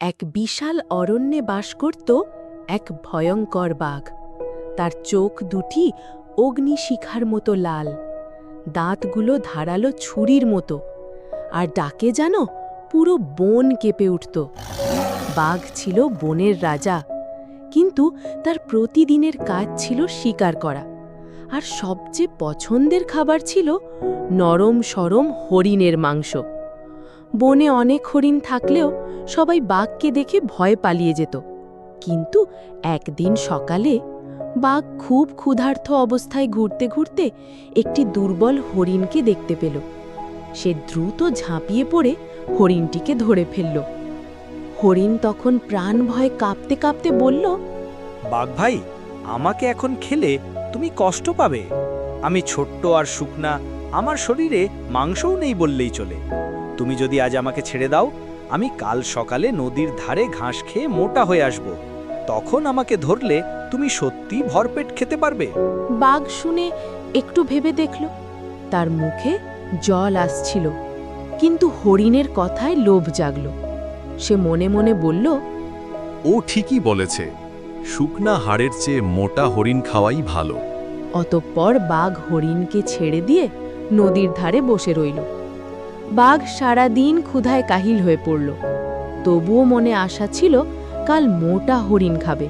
এক বিশাল অরণ্যে বাস করত এক ভয়ঙ্কর বাঘ। তার চোখ দুটি অগ্নিশিখার মতো লাল। দাঁতগুলো ধারালো ছুরির মতো। আর ডাকে যেন পুরো বন কেঁপে উঠত। বাঘ ছিল বনের রাজা, কিন্তু তার প্রতিদিনের কাজ ছিল শিকার করা। আর সবচেয়ে পছন্দের খাবার ছিল নরম সরম হরিণের মাংস। বনে অনেক হরিণ থাকলেও সবাই বাঘকে দেখে ভয় পালিয়ে যেত। কিন্তু একদিন সকালে বাঘ খুব ক্ষুধার্ত অবস্থায় ঘুরতে ঘুরতে একটি দুর্বল হরিণকে দেখতে পেল। সে দ্রুত ঝাঁপিয়ে পড়ে হরিণটিকে ধরে ফেলল। হরিণ তখন প্রাণ ভয়ে কাঁপতে কাঁপতে বলল, বাঘ ভাই, আমাকে এখন খেলে তুমি কষ্ট পাবে। আমি ছোট্ট আর শুকনা, আমার শরীরে মাংসও নেই বললেই চলে। তুমি যদি আজ আমাকে ছেড়ে দাও আমি কাল সকালে নদীর ধারে ঘাস খেয়ে মোটা হয়ে আসব। তখন আমাকে ধরলে তুমি সত্যি ভরপেট খেতে পারবে। বাঘ শুনে একটু ভেবে দেখল। তার মুখে জল আসছিল। কিন্তু হরিণের কথায় লোভ জাগল। সে মনে মনে বলল ও ঠিকই বলেছে। শুকনা হাড়ের চেয়ে মোটা হরিণ খাওয়াই ভালো। অতঃপর বাঘ হরিণকে ছেড়ে দিয়ে নদীর ধারে বসে রইল। বাঘ সারা দিন ক্ষুধায় কাহিল হয়ে পড়ল। তবুও মনে আশা ছিল কাল মোটা হরিণ খাবে।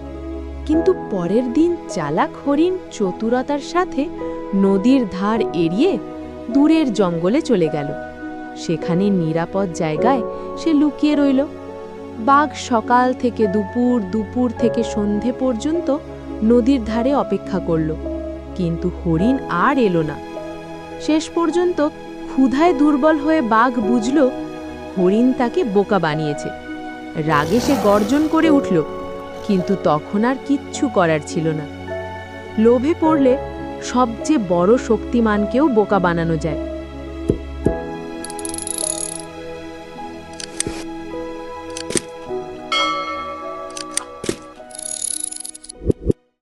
কিন্তু পরের দিন চালাক হরিণ চতুরতার সাথে নদীর ধার এড়িয়ে দূরের জঙ্গলে চলে গেল। সেখানে নিরাপদ জায়গায় সে লুকিয়ে রইল। বাঘ সকাল থেকে দুপুর দুপুর থেকে সন্ধে পর্যন্ত নদীর ধারে অপেক্ষা করল। কিন্তু হরিণ আর এলো না। শেষ পর্যন্ত ক্ষুধায় দুর্বল হয়ে বাঘ বুঝল, হরিণ তাকে বোকা বানিয়েছে। রাগে সে গর্জন করে উঠল, কিন্তু তখন আর কিচ্ছু করার ছিল না। লোভে পড়লে সবচেয়ে বড় শক্তিমানকেও বোকা বানানো যায়।